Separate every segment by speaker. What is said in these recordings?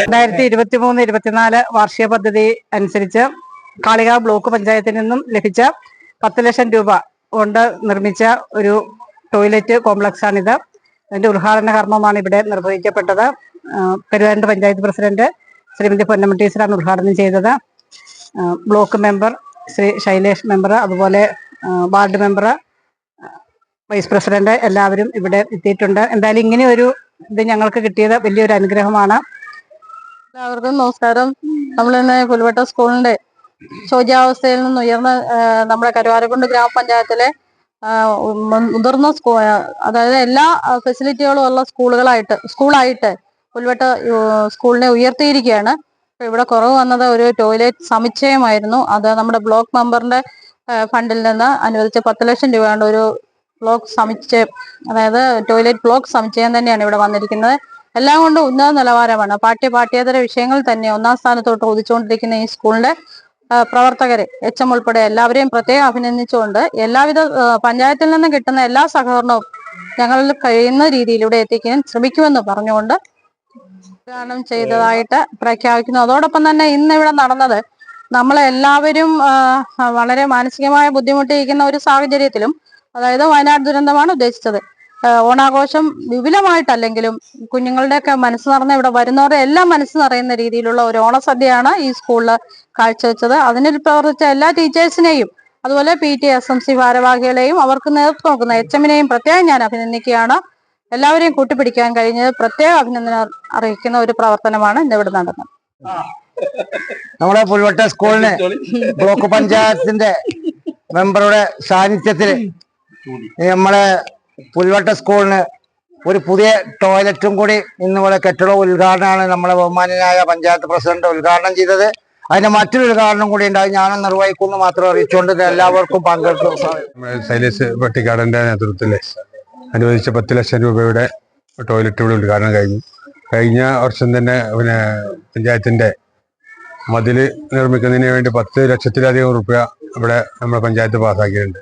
Speaker 1: രണ്ടായിരത്തി ഇരുപത്തി മൂന്ന് ഇരുപത്തിനാല് വാർഷിക പദ്ധതി അനുസരിച്ച് കാളിക ബ്ലോക്ക് പഞ്ചായത്തിൽ നിന്നും ലഭിച്ച പത്ത് ലക്ഷം രൂപ കൊണ്ട് നിർമ്മിച്ച ഒരു ടോയ്ലറ്റ് കോംപ്ലക്സ് ആണിത് അതിന്റെ ഉദ്ഘാടന കർമ്മമാണ് ഇവിടെ നിർവഹിക്കപ്പെട്ടത്. ആ, പഞ്ചായത്ത് പ്രസിഡന്റ് ശ്രീമതി പൊന്നമ്മ ടീച്ചറാണ് ഉദ്ഘാടനം ചെയ്തത്. Block member Sree Shailesh member അതുപോലെ വാർഡ് മെമ്പർ വൈസ് പ്രസിഡന്റ് എല്ലാവരും ഇവിടെ എത്തിയിട്ടുണ്ട്. എന്തായാലും ഇങ്ങനെ ഒരു ഇത് ഞങ്ങൾക്ക് കിട്ടിയത് വലിയൊരു അനുഗ്രഹമാണ്.
Speaker 2: എല്ലാവർക്കും നമസ്കാരം. നമ്മൾ തന്നെ പുൽവട്ട സ്കൂളിന്റെ ശോചാവസ്ഥയിൽ നിന്ന് ഉയർന്ന നമ്മുടെ കരുവാരക്കുണ്ട് ഗ്രാമപഞ്ചായത്തിലെ മുതിർന്ന സ്കൂ അതായത് എല്ലാ ഫെസിലിറ്റികളും ഉള്ള സ്കൂളുകളായിട്ട് സ്കൂളായിട്ട് പുൽവട്ട സ്കൂളിനെ ഉയർത്തിയിരിക്കുകയാണ്. ഇവിടെ കുറവ് വന്നത് ഒരു ടോയ്ലറ്റ് സമുച്ചയമായിരുന്നു. അത് നമ്മുടെ ബ്ലോക്ക് മെമ്പറിന്റെ ഫണ്ടിൽ നിന്ന് അനുവദിച്ച പത്ത് ലക്ഷം രൂപയുടെ ഒരു ബ്ലോക്ക് സമുച്ചയം അതായത് ടോയ്ലറ്റ് ബ്ലോക്ക് സമുച്ചയം തന്നെയാണ് ഇവിടെ വന്നിരിക്കുന്നത്. എല്ലാം കൊണ്ടും ഉന്നത നിലവാരമാണ്. പാഠ്യ പാഠ്യേതര വിഷയങ്ങൾ തന്നെ ഒന്നാം സ്ഥാനത്തോട്ട് ഉദിച്ചുകൊണ്ടിരിക്കുന്ന ഈ സ്കൂളിന്റെ പ്രവർത്തകരെ എച്ച് എം ഉൾപ്പെടെ എല്ലാവരെയും പ്രത്യേകം അഭിനന്ദിച്ചുകൊണ്ട് എല്ലാവിധ പഞ്ചായത്തിൽ നിന്നും കിട്ടുന്ന എല്ലാ സഹകരണവും ഞങ്ങളിൽ കഴിയുന്ന രീതിയിലൂടെ എത്തിക്കാൻ ശ്രമിക്കുമെന്ന് പറഞ്ഞുകൊണ്ട് ഉദ്ഘാടനം ചെയ്തതായിട്ട് പ്രഖ്യാപിക്കുന്നു. അതോടൊപ്പം തന്നെ ഇന്ന് ഇവിടെ നടന്നത് നമ്മളെല്ലാവരും വളരെ മാനസികമായ ബുദ്ധിമുട്ടിയിരിക്കുന്ന ഒരു സാഹചര്യത്തിലും അതായത് വയനാട് ദുരന്തമാണ് ഉദ്ദേശിച്ചത്. ഓണാഘോഷം വിപുലമായിട്ടല്ലെങ്കിലും കുഞ്ഞുങ്ങളുടെയൊക്കെ മനസ്സ് നിറഞ്ഞ ഇവിടെ വരുന്നവരുടെ എല്ലാം മനസ്സ് നിറയുന്ന രീതിയിലുള്ള ഒരു ഓണസദ്യയാണ് ഈ സ്കൂളിൽ കാഴ്ചവെച്ചത്. അതിനിൽ പ്രവർത്തിച്ച എല്ലാ ടീച്ചേഴ്സിനെയും അതുപോലെ P T S M C ഭാരവാഹികളെയും അവർക്ക് നേതൃത്വം നോക്കുന്ന എച്ച് എമ്മിനെയും പ്രത്യേകം ഞാൻ അഭിനന്ദിക്കുകയാണ്. എല്ലാവരെയും കൂട്ടിപ്പിടിക്കാൻ കഴിഞ്ഞത് പ്രത്യേക അഭിനന്ദനം അറിയിക്കുന്ന ഒരു പ്രവർത്തനമാണ് ഇന്നിവിടെ നടന്നത്.
Speaker 3: നമ്മുടെ പുൽവട്ട സ്കൂളിന് ബ്ലോക്ക് പഞ്ചായത്തിന്റെ മെമ്പറുടെ സാന്നിധ്യത്തിൽ ഈ നമ്മളെ പുൽവട്ട സ്കൂളിന് ഒരു പുതിയ ടോയ്ലറ്റും കൂടി ഇന്ന് ഇവിടെ കെട്ടിട ഉദ്ഘാടനമാണ് നമ്മളെ ബഹുമാനായ പഞ്ചായത്ത് പ്രസിഡന്റ് ഉദ്ഘാടനം ചെയ്തത്. അതിന്റെ മറ്റൊരു ഉദ്ഘാടനം കൂടി ഉണ്ടായി. ഞാനും നിർവഹിക്കുന്നു മാത്രം അറിയിച്ചുകൊണ്ട് എല്ലാവർക്കും പങ്കെടുത്തു.
Speaker 4: നമ്മുടെ ശൈലേഷ് പട്ടിക്കാടന്റെ നേതൃത്വത്തിൽ അനുവദിച്ച പത്ത് ലക്ഷം രൂപയുടെ ടോയ്ലറ്റ് ഇവിടെ ഉദ്ഘാടനം കഴിഞ്ഞു. കഴിഞ്ഞ വർഷം തന്നെ പിന്നെ പഞ്ചായത്തിന്റെ മതിൽ നിർമ്മിക്കുന്നതിന് വേണ്ടി പത്ത് ലക്ഷത്തിലധികം റുപ്യ ഇവിടെ നമ്മുടെ പഞ്ചായത്ത് പാസ്സാക്കിയിട്ടുണ്ട്.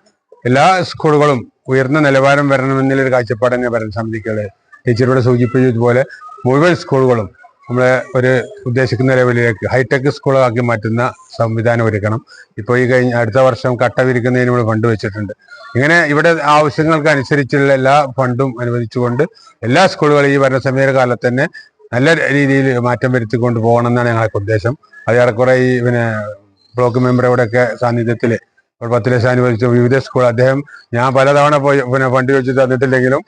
Speaker 4: എല്ലാ സ്കൂളുകളും ഉയർന്ന നിലവാരം വരണമെന്നുള്ളൊരു കാഴ്ചപ്പാട് തന്നെ ഭരണസമിതിക്കുള്ളത്. ടീച്ചറോട് സൂചിപ്പിച്ചതുപോലെ മുഴുവൻ സ്കൂളുകളും നമ്മളെ ഒരു ഉദ്ദേശിക്കുന്ന ലെവലിലേക്ക് ഹൈടെക് സ്കൂളാക്കി മാറ്റുന്ന സംവിധാനം ഒരുക്കണം. ഇപ്പോൾ ഈ കഴിഞ്ഞ അടുത്ത വർഷം കട്ട വിരിക്കുന്നതിന് നമ്മൾ ഫണ്ട് വെച്ചിട്ടുണ്ട്. ഇങ്ങനെ ഇവിടെ ആവശ്യങ്ങൾക്ക് അനുസരിച്ചുള്ള എല്ലാ ഫണ്ടും അനുവദിച്ചുകൊണ്ട് എല്ലാ സ്കൂളുകളും ഈ ഭരണസമിതിയുടെ കാലത്ത് തന്നെ നല്ല രീതിയിൽ മാറ്റം വരുത്തിക്കൊണ്ട് പോകണം എന്നാണ് ഞങ്ങൾക്ക് ഉദ്ദേശം അത് ഏറെക്കുറെ ഈ പിന്നെ ബ്ലോക്ക് മെമ്പറുടെയൊക്കെ സാന്നിധ്യത്തിൽ പത്ത് ലക്ഷം അനുവദിച്ചു. വിവിധ സ്കൂൾ അദ്ദേഹം ഞാൻ പലതവണ പോയി പിന്നെ ഫണ്ട് വെച്ച് തന്നിട്ടില്ലെങ്കിലും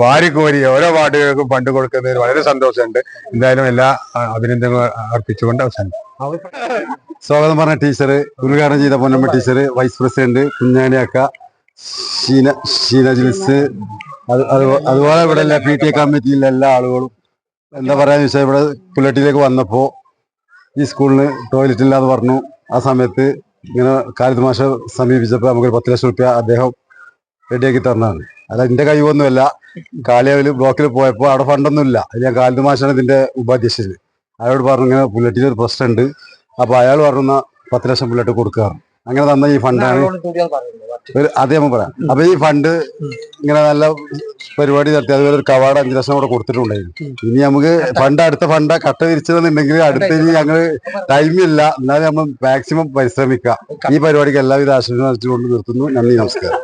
Speaker 4: വാരിക്കോരി ഓരോ വാർഡുകൾക്കും ഫണ്ട് കൊടുക്കുന്നതിൽ വളരെ സന്തോഷമുണ്ട്. എന്തായാലും എല്ലാ അഭിനന്ദനങ്ങളും അർപ്പിച്ചുകൊണ്ട് അവസാനിക്കും
Speaker 5: സ്വാഗതം പറഞ്ഞ ടീച്ചർ ഉദ്ഘാടനം ചെയ്ത Ponnamma teacher vice president Kunjani അക്ക ഷീന ഷീന ജിൽസ് അത് അത്- അതുപോലെ ഇവിടെ എല്ലാ പി ടി എ കമ്മിറ്റിയിലെ എല്ലാ ആളുകളും എന്താ പറയാന്ന് വെച്ചാൽ ഇവിടെ പുലട്ടിലേക്ക് വന്നപ്പോ ഈ സ്കൂളിന് ടോയ്ലറ്റ് ഇല്ലാന്ന് പറഞ്ഞു. ആ സമയത്ത് ഇങ്ങനെ കാലിത് മാഷ സമീപിച്ചപ്പോൾ നമുക്കൊരു പത്ത് ലക്ഷം റുപ്യ അദ്ദേഹം റെഡിയാക്കി തന്നതാണ് അല്ല എന്റെ കഴിവൊന്നുമല്ല. കാളിയാവിൽ ബ്ലോക്കിൽ പോയപ്പോൾ അവിടെ ഫണ്ടൊന്നുമില്ല അത് ഞാൻ കാലിത് മാഷാണ് ഇതിന്റെ ഉപാധ്യക്ഷന്. അയാളോട് പറഞ്ഞു ഇങ്ങനെ ബുള്ളറ്റിന്റെ ഒരു പ്രശ്നമുണ്ട്. അപ്പോൾ അയാൾ പറഞ്ഞ പത്ത് ലക്ഷം ബുള്ളറ്റ് കൊടുക്കാറ്. അങ്ങനെ തന്ന ഈ ഫണ്ടാണ് ഒരു അത് ഞാൻ പറയാം. അപ്പൊ ഈ ഫണ്ട് ഇങ്ങനെ നല്ല പരിപാടി നടത്തി അതുപോലെ ഒരു കവാട് അഞ്ചു ലക്ഷം കൂടെ കൊടുത്തിട്ടുണ്ടായിരുന്നു. ഇനി നമുക്ക് ഫണ്ട് അടുത്ത ഫണ്ട് കട്ട തിരിച്ചതെന്നുണ്ടെങ്കിൽ അടുത്ത ഇനി ഞങ്ങൾ ടൈമില്ല എന്നാലും നമ്മൾ മാക്സിമം പരിശ്രമിക്കാം. ഈ പരിപാടിക്ക് എല്ലാവിധ ആശംസ നിർത്തുന്നു. നന്ദി നമസ്കാരം.